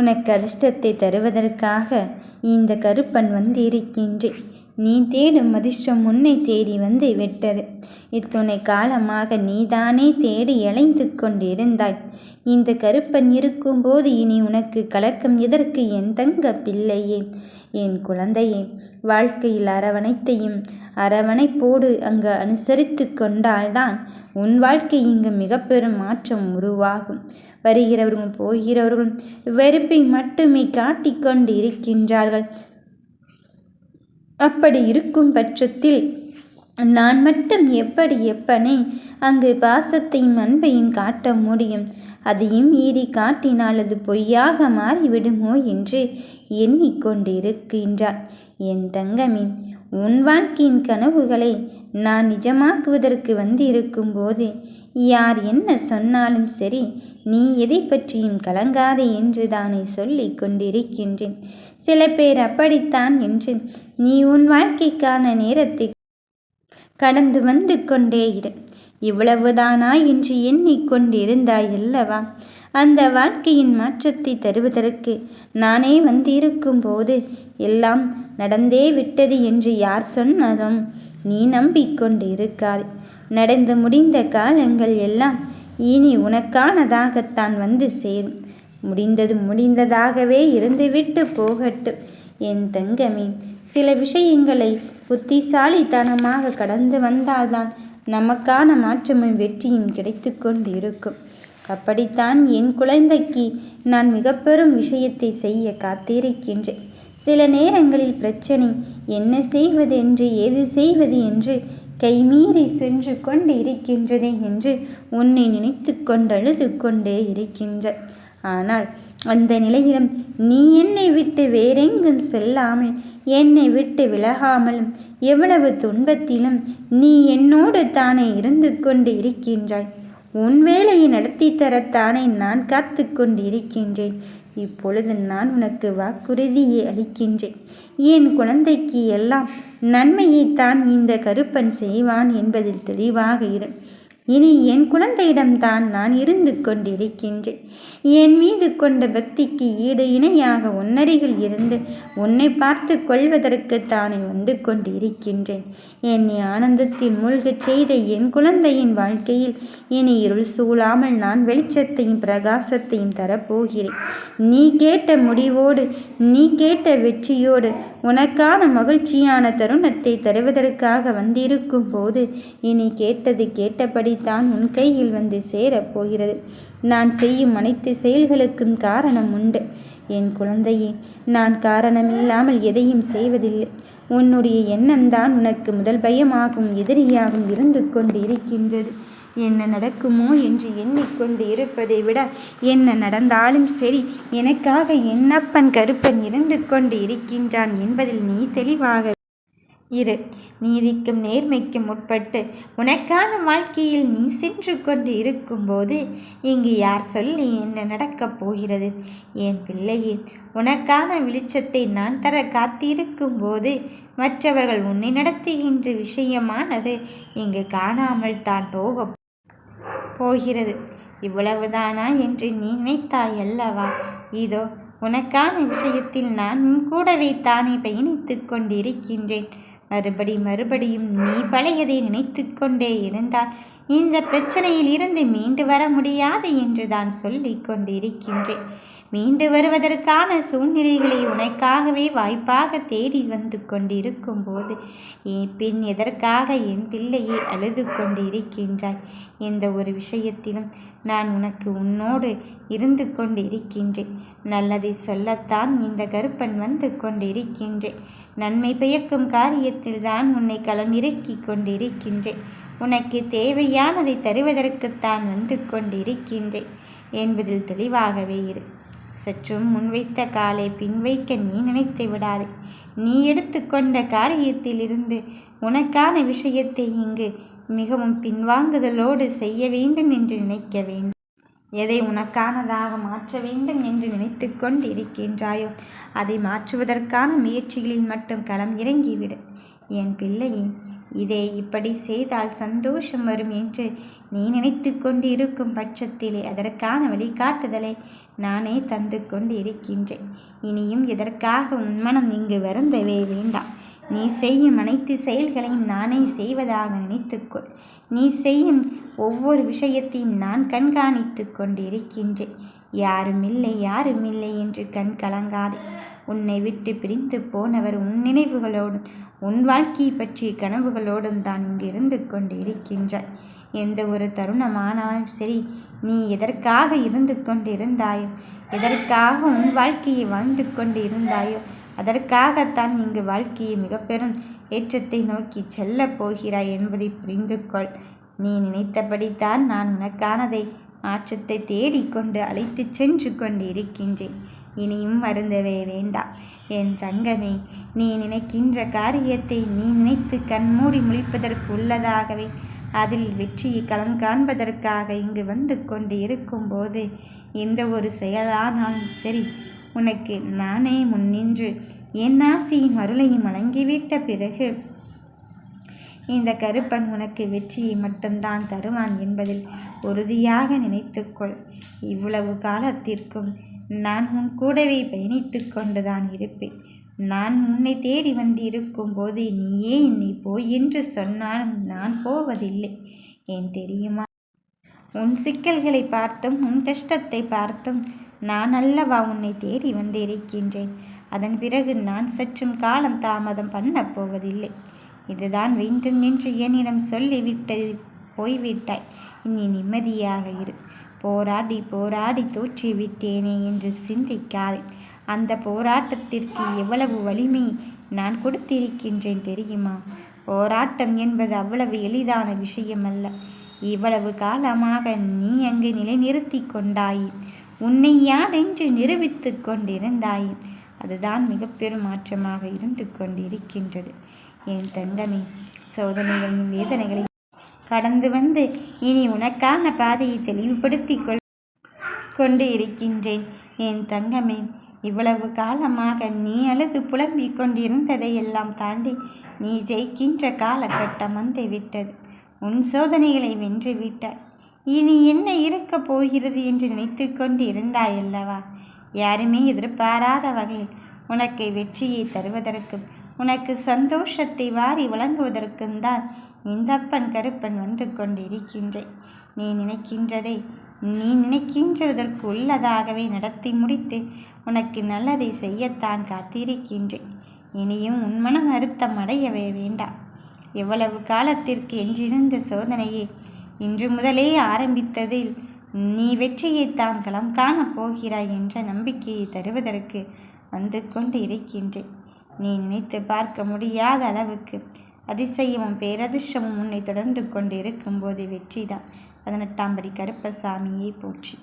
உனக்கு அதிர்ஷ்டத்தை தருவதற்காக இந்த கருப்பன் வந்து இருக்கின்றேன் நீ தேடும் அதிர்ஷ்டம் உன்னை தேடி வந்து விட்டது. இத்துணை காலமாக நீதானே தேடி இழைந்து கொண்டிருந்தாய். இந்த கருப்பன் இருக்கும்போது இனி உனக்கு கலக்கம் எதற்கு? என் தங்க பிள்ளையே என் குழந்தையே வாழ்க்கையில் அரவணைத்தையும் அரவணைப்போடு அங்கு அனுசரித்து கொண்டால்தான் உன் வாழ்க்கை இங்கு மிக பெரும் மாற்றம் உருவாகும். வருகிறவர்களும் போகிறவர்களும் வெறுப்பை மட்டுமே காட்டிக்கொண்டு இருக்கின்றார்கள் அப்படி இருக்கும் பட்சத்தில் நான் மட்டும் எப்படி எப்பனே அங்கு பாசத்தையும் அன்பையும் காட்ட முடியும்? அதையும் மீறி காட்டினால் அது பொய்யாக மாறிவிடுமோ என்று எண்ணிக்கொண்டிருக்கின்றார். என் தங்கமே உன் வாழ்க்கையின் கனவுகளை நான் நிஜமாக்குவதற்கு வந்திருக்கும் போது யார் என்ன சொன்னாலும் சரி நீ எதை பற்றியும் கலங்காதே என்று தானே சொல்லி கொண்டிருக்கின்றேன். சில பேர் அப்படித்தான் என்று நீ உன் வாழ்க்கைக்கான நேரத்தை கடந்து வந்து கொண்டே இரு. இவ்வளவுதானா என்று எண்ணிக்கொண்டிருந்தாய் அல்லவா? அந்த வாழ்க்கையின் மாற்றத்தை தருவதற்கு நானே வந்திருக்கும் போது எல்லாம் நடந்தே விட்டது என்று யார் சொன்னதும் நீ நம்பிக்கொண்டு இருக்காது. நடந்து முடிந்த காலங்கள் எல்லாம் இனி உனக்கானதாகத்தான் வந்து சேரும். முடிந்தது முடிந்ததாகவே இருந்துவிட்டு போகட்டும் என் தங்கமே சில விஷயங்களை புத்திசாலித்தனமாக கடந்து வந்தால்தான் நமக்கான மாற்றமும் வெற்றியும் கிடைத்து கொண்டு இருக்கும் அப்படித்தான் என் குழந்தைக்கு நான் மிக பெரும் விஷயத்தை செய்ய காத்திருக்கின்றேன். சில நேரங்களில் பிரச்சனை என்ன செய்வது என்று ஏது செய்வது என்று கைமீறி சென்று கொண்டு இருக்கின்றதே என்று உன்னை நினைத்து கொண்டழுது கொண்டே இருக்கின்ற. ஆனால் அந்த நிலையிலும் நீ என்னை விட்டு வேறெங்கும் செல்லாமல் என்னை விட்டு விலகாமலும் எவ்வளவு துன்பத்திலும் நீ என்னோடு தானே இருந்து கொண்டு இருக்கின்றாய். உன் வேலையை நடத்தி தரத்தானே நான் காத்து கொண்டு இருக்கின்றேன். இப்பொழுது நான் உனக்கு வாக்குறுதியை அளிக்கின்றேன். என் குழந்தைக்கு எல்லாம் நன்மையைத்தான் இந்த கருப்பன் செய்வான் என்பதில் தெளிவாக இரு. இனி என் குழந்தையிடம்தான் நான் இருந்து கொண்டிருக்கின்றேன். என் மீது கொண்ட பக்திக்கு ஈடு இணையாக உன்னருகில் இருந்து உன்னை பார்த்து கொள்வதற்கு தானே வந்து கொண்டிருக்கின்றேன். என்னை ஆனந்தத்தில் மூழ்கச் செய்த என் குழந்தையின் வாழ்க்கையில் இனி இருள் சூழாமல் நான் வெளிச்சத்தையும் பிரகாசத்தையும் தரப்போகிறேன். நீ கேட்ட முடிவோடு நீ கேட்ட வெற்றியோடு உனக்கான மகிழ்ச்சியான தருணத்தை தருவதற்காக வந்திருக்கும் போது இனி கேட்டது கேட்டபடித்தான் உன் கையில் வந்து சேரப் போகிறது. நான் செய்யும் அனைத்து செயல்களுக்கும் காரணம் உண்டு. என் குழந்தையே நான் காரணமில்லாமல் எதையும் செய்வதில்லை. உன்னுடைய எண்ணம்தான் உனக்கு முதல் பயமாகும் எதிரியாகும் இருந்து கொண்டு இருக்கின்றது என்ன நடக்குமோ என்று எண்ணிக்கொண்டு இருப்பதை விட என்ன நடந்தாலும் சரி எனக்காக என்னப்பன் கருப்பன் இருந்து கொண்டு இருக்கின்றான் என்பதில் நீ தெளிவாக இரு. நீதிக்கும் நேர்மைக்கும் உட்பட்டு உனக்கான வாழ்க்கையில் நீ சென்று கொண்டு இருக்கும்போது இங்கு யார் சொல்லி என்ன நடக்கப் போகிறது? என் பிள்ளையே உனக்கான வெளிச்சத்தை நான் தர காத்திருக்கும் போது மற்றவர்கள் உன்னை நடத்துகின்ற விஷயமானது இங்கு காணாமல் தான் போக போகிறது. இவ்வளவுதானா என்று நீ நினைத்தாய் அல்லவா இதோ உனக்கான விஷயத்தில் நான் கூடவே தானே பயணித்து கொண்டிருக்கின்றேன். மறுபடி மறுபடியும் நீ பழையதை நினைத்து கொண்டே இருந்தால் இந்த பிரச்சனையில் இருந்து மீண்டு வர முடியாது என்று தான் சொல்லிக் கொண்டிருக்கின்றேன். மீண்டு வருவதற்கான சூழ்நிலைகளை உனக்காகவே வாய்ப்பாக தேடி வந்து கொண்டிருக்கும் போது பின் எதற்காக என் பிள்ளையை அழுது கொண்டிருக்கின்றாய்? எந்த ஒரு விஷயத்திலும் நான் உனக்கு உன்னோடு இருந்து கொண்டிருக்கின்றேன். நல்லதை சொல்லத்தான் இந்த கருப்பன் வந்து கொண்டிருக்கின்றேன். நன்மை பயக்கும் காரியத்தில் தான் உன்னை களம் இறக்கி கொண்டிருக்கின்றேன். உனக்கு தேவையானதை தருவதற்குத்தான் வந்து கொண்டிருக்கின்றேன் என்பதில் தெளிவாகவே இரு. சற்றும் முன்வைத்த காலை பின்வைக்க நீ நினைத்து விடாதே. நீ எடுத்துக்கொண்ட காரியத்திலிருந்து உனக்கான விஷயத்தை இங்கு மிகவும் பின்வாங்குதலோடு செய்ய வேண்டும் என்று நினைக்க வேண்டும். எதை உனக்கானதாக மாற்ற வேண்டும் என்று நினைத்து கொண்டிருக்கின்றாயோ அதை மாற்றுவதற்கான முயற்சிகளில் மட்டும் களம் இறங்கிவிடு. என் பிள்ளையே இதை இப்படி செய்தால் சந்தோஷம் வரும் என்று நீ நினைத்து கொண்டு இருக்கும் பட்சத்திலே அதற்கான வழிகாட்டுதலை நானே தந்து கொண்டு இருக்கின்றேன் இனியும் இதற்காக உன் மனம் இங்கு வருந்தவே வேண்டாம். நீ செய்யும் அனைத்து செயல்களையும் நானே செய்வதாக நினைத்துக்கொள். நீ செய்யும் ஒவ்வொரு விஷயத்தையும் நான் கண்காணித்து கொண்டிருக்கின்றேன். யாரும் இல்லை யாரும் இல்லை என்று கண் கலங்காதே. உன்னை விட்டு பிரிந்து போனவர் உன் நினைவுகளோடும் உன் வாழ்க்கையை பற்றிய கனவுகளோடும் தான் இங்கு இருந்து கொண்டு இருக்கின்றாய் எந்த ஒரு தருணமானாலும் சரி நீ எதற்காக இருந்து கொண்டு இருந்தாயோ எதற்காக உன் வாழ்க்கையை வாழ்ந்து கொண்டு இருந்தாயோ அதற்காகத்தான் இங்கு வாழ்க்கையை மிக பெரும் ஏற்றத்தை நோக்கி செல்லப் போகிறாய் என்பதை புரிந்து கொள் நீ நினைத்தபடித்தான் நான் உனக்கானதை மாற்றத்தை தேடிக்கொண்டு அழைத்து சென்று கொண்டு இருக்கின்றேன் இனியும் வருந்தவே வேண்டாம். என் தங்கமே நீ நினைக்கின்ற காரியத்தை நீ நினைத்து கண்மூடி முழிப்பதற்கு உள்ளதாகவே அதில் வெற்றியை களம் காண்பதற்காக இங்கு வந்து கொண்டு இருக்கும்போது எந்த ஒரு செயலானாலும் சரி உனக்கு நானே முன்னின்று என் ஆசையும் அருளையும் வழங்கிவிட்ட பிறகு இந்த கருப்பன் உனக்கு வெற்றியை மட்டும்தான் தருவான் என்பதில் உறுதியாக நினைத்துக்கொள். இவ்வளவு காலத்திற்கும் நான் உன் கூடவே பயணித்து கொண்டுதான் இருப்பேன். நான் உன்னை தேடி வந்து இருக்கும் போது நீயே என்னை போய் என்று சொன்னாலும் நான் போவதில்லை. ஏன் தெரியுமா? உன் சிக்கல்களை பார்த்தும் உன் கஷ்டத்தை பார்த்தும் நான் அல்லவா உன்னை தேடி வந்திருக்கின்றேன்? அதன் பிறகு நான் சற்றும் காலம் தாமதம் பண்ணப் போவதில்லை. இதுதான் வேண்டும் என்று என்னிடம் சொல்லிவிட்டு போய்விட்டாய். இனி நிம்மதியாக இரு. போராடி போராடி தோற்றிவிட்டேனே என்று சிந்திக்காதே. அந்த போராட்டத்திற்கு எவ்வளவு வலிமை நான் கொடுத்திருக்கின்றேன் தெரியுமா? போராட்டம் என்பது அவ்வளவு எளிதான விஷயமல்ல. இவ்வளவு காலமாக நீ அங்கு நிலைநிறுத்தி கொண்டாய். உன்னை யார் என்று நிரூபித்து கொண்டிருந்தாய்? அதுதான் மிக பெரும் மாற்றமாக இருந்து கொண்டிருக்கின்றது. என் தங்கமே சோதனைகளையும் வேதனைகளையும் கடந்து வந்து இனி உனக்கான பாதையை தெளிவுபடுத்தி கொள் கொண்டு இருக்கின்றேன் என் தங்கமே இவ்வளவு காலமாக நீ அழுது புலம்பிக் கொண்டிருந்ததையெல்லாம் தாண்டி நீ ஜெயிக்கின்ற காலகட்டம் வந்து விட்டது உன் சோதனைகளை வென்று விட்டாய். இனி என்ன இருக்கப் போகிறது என்று நினைத்து கொண்டு இருந்தாயல்லவா யாருமே எதிர்பாராத வகையில் உனக்கு வெற்றியை தருவதற்கும் உனக்கு சந்தோஷத்தை வாரி வழங்குவதற்கும் தான் இந்தப்பன் கருப்பன் வந்து கொண்டிருக்கின்றேன். நீ நினைக்கின்றதை நீ நினைக்கின்றதற்கு உள்ளதாகவே நடத்தி முடித்து உனக்கு நல்லதை செய்யத்தான் காத்திருக்கின்றேன். இனியும் உன்மனம் அறுத்தம் அடையவே வேண்டாம். எவ்வளவு காலத்திற்கு என்றிருந்த சோதனையை இன்று முதலே ஆரம்பித்ததில் நீ வெற்றியை களம் காணப் போகிறாய் என்ற நம்பிக்கையை தருவதற்கு வந்து கொண்டு இருக்கின்றேன் நீ நினைத்து பார்க்க முடியாத அளவுக்கு அதிசயமும் பேரதிர்ஷ்டமும் உன்னை தொடர்ந்து கொண்டு இருக்கும்போது வெற்றிதான். பதினெட்டாம் படி கருப்பசாமியை போற்றி.